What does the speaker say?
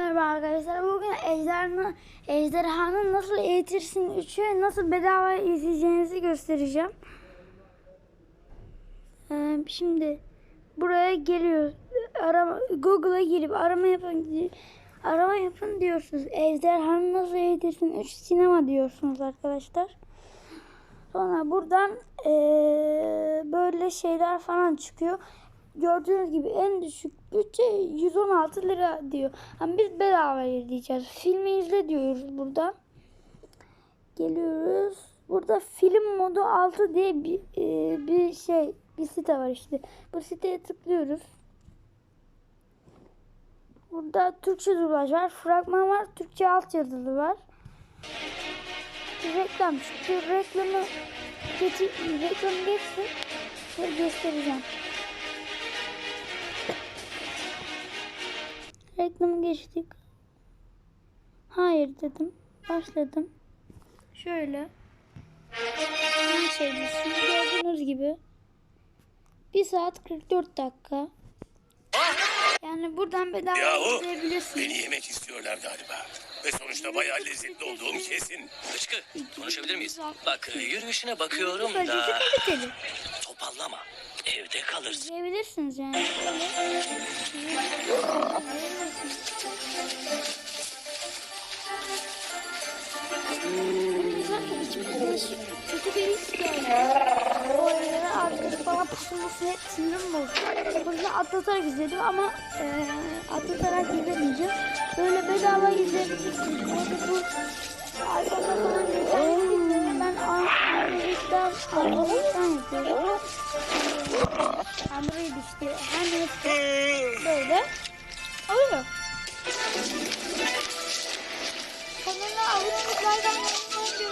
Merhaba arkadaşlar. Bugün ejderhanı, ejderhanı nasıl eğitirsin 3'ü nasıl bedava izleyeceğinizi göstereceğim. Ee, şimdi buraya geliyor. Arama, Google'a girip arama yapın arama yapın diyorsunuz. Ejderhanı nasıl eğitirsin 3 sinema diyorsunuz arkadaşlar. Sonra buradan eee, böyle şeyler falan çıkıyor. Gördüğünüz gibi en düşük bütçe 116 lira diyor. Ama biz bedava izleyeceğiz. Filmi izle diyoruz buradan. Geliyoruz. Burada film modu 6 diye bir, eee, bir şey bir site var işte. Bu siteye tıklıyoruz. Burada Türkçe dublaj var. Fragman var. Türkçe altyazılı var. Bir reklam çıktı. Reklamı geçi, reklam geçsin ve göstereceğim. Reklamı geçtik. Hayır dedim. Başladım. Şöyle. Her şey. Gördüğünüz gibi. 1 saat 44 dakika. Yani buradan bedava Yahu izleyebilirsiniz. beni yemek istiyorlar galiba. Ve sonuçta bayağı lezzetli olduğum kesin. Işkı, konuşabilir miyiz? Bak yürüyüşüne bakıyorum da topallama. Evde kalırsın. İzleyebilirsiniz yani. O yere arkada falan pusulması hep sinirim bozdu. O yüzden atlatarak izledim ama e, atlatarak izlemeyeceğim. Böyle bedava izleyebilirsiniz. Orada bu arkada falan geçen ben Android'den Android'den yapıyorum. Android işte neyse böyle oluyor. Like atmayı